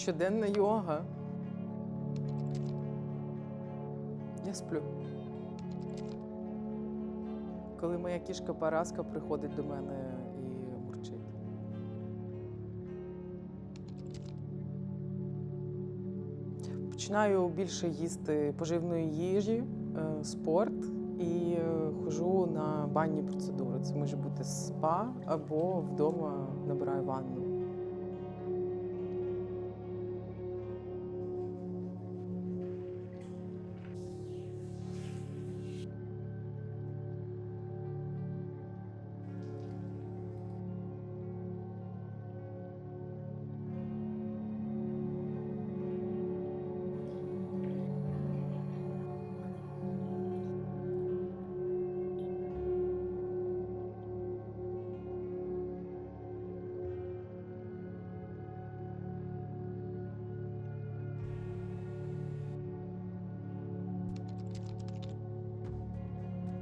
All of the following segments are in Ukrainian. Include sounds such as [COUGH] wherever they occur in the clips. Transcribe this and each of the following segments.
Щоденна йога. Я сплю. Коли моя кішка Параска приходить до мене і мурчить. Починаю більше їсти поживної їжі, е, спорт і е, ходжу на банні процедури. Це може бути спа або вдома набираю ванну.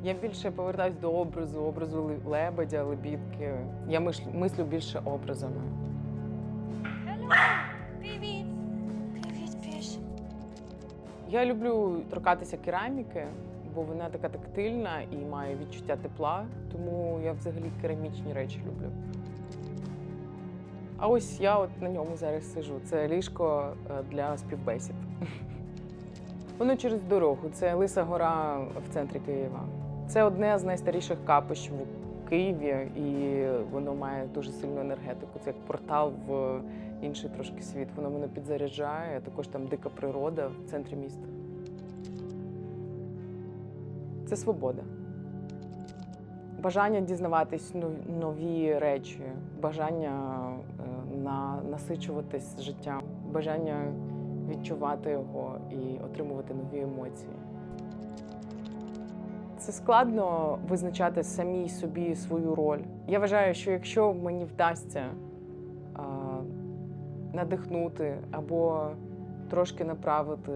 Я більше повертаюсь до образу, образу лебедя, лебідки. Я мислю більше образами. Привіт! Привіт, Піш. Я люблю торкатися кераміки, бо вона така тактильна і має відчуття тепла, тому я взагалі керамічні речі люблю. А ось я от на ньому зараз сижу. Це ліжко е, для співбесід. [LAUGHS] Воно через дорогу. Це Лиса гора в центрі Києва. Це одне з найстаріших капищ в Києві, і воно має дуже сильну енергетику. Це як портал в інший трошки світ. Воно мене підзаряджає. Також там дика природа в центрі міста. Це свобода. Бажання дізнаватись нові речі, бажання е, на, насичуватись життям, бажання відчувати його і отримувати нові емоції. Це складно визначати самій собі свою роль. Я вважаю, що якщо мені вдасться а, надихнути або трошки направити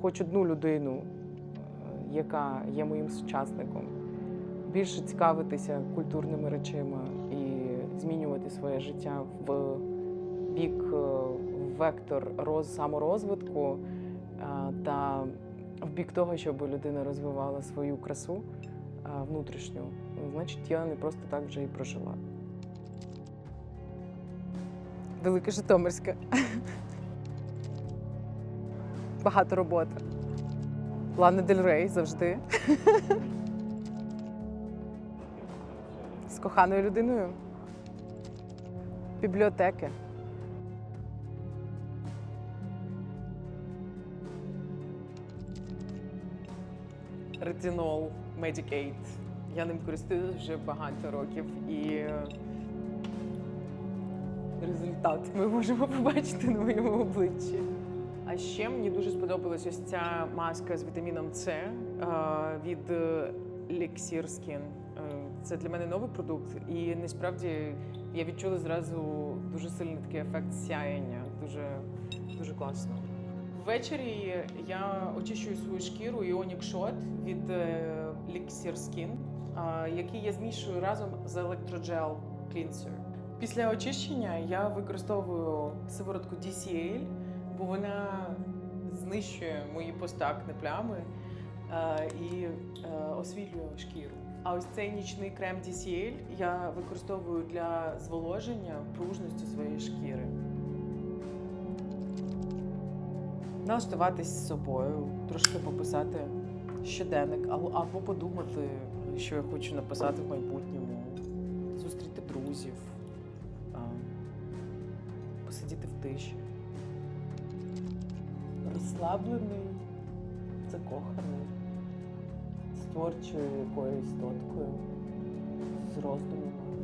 хоч одну людину, е, яка є моїм сучасником, більше цікавитися культурними речами і змінювати своє життя в бік е, в вектор роз, саморозвитку е, та в бік того, щоб людина розвивала свою красу внутрішню, значить, я не просто так вже і прожила. Велике Житомирське. Багато роботи. Лана Дель Рей завжди. З коханою людиною. Бібліотеки. Ретинол Medicaid. Я ним користуюсь вже багато років і е, результат ми можемо побачити на моєму обличчі. А ще мені дуже сподобалась ось ця маска з вітаміном С е, від е, Elixir Skin. Це для мене новий продукт, і насправді я відчула зразу дуже сильний такий ефект сяєння. Дуже, дуже класно. Ввечері я очищую свою шкіру Shot від е, Elixir Skin, який я змішую разом з Electrogel Cleanser. Після очищення я використовую сиворотку DCL, бо вона знищує мої постакне плями е, і е, освітлює шкіру. А ось цей нічний крем DCL я використовую для зволоження пружності своєї шкіри. Налаштуватись з собою, трошки пописати щоденник, або, подумати, що я хочу написати в майбутньому, зустріти друзів, посидіти в тиші. Розслаблений, закоханий, з творчою якоюсь доткою, з роздумами.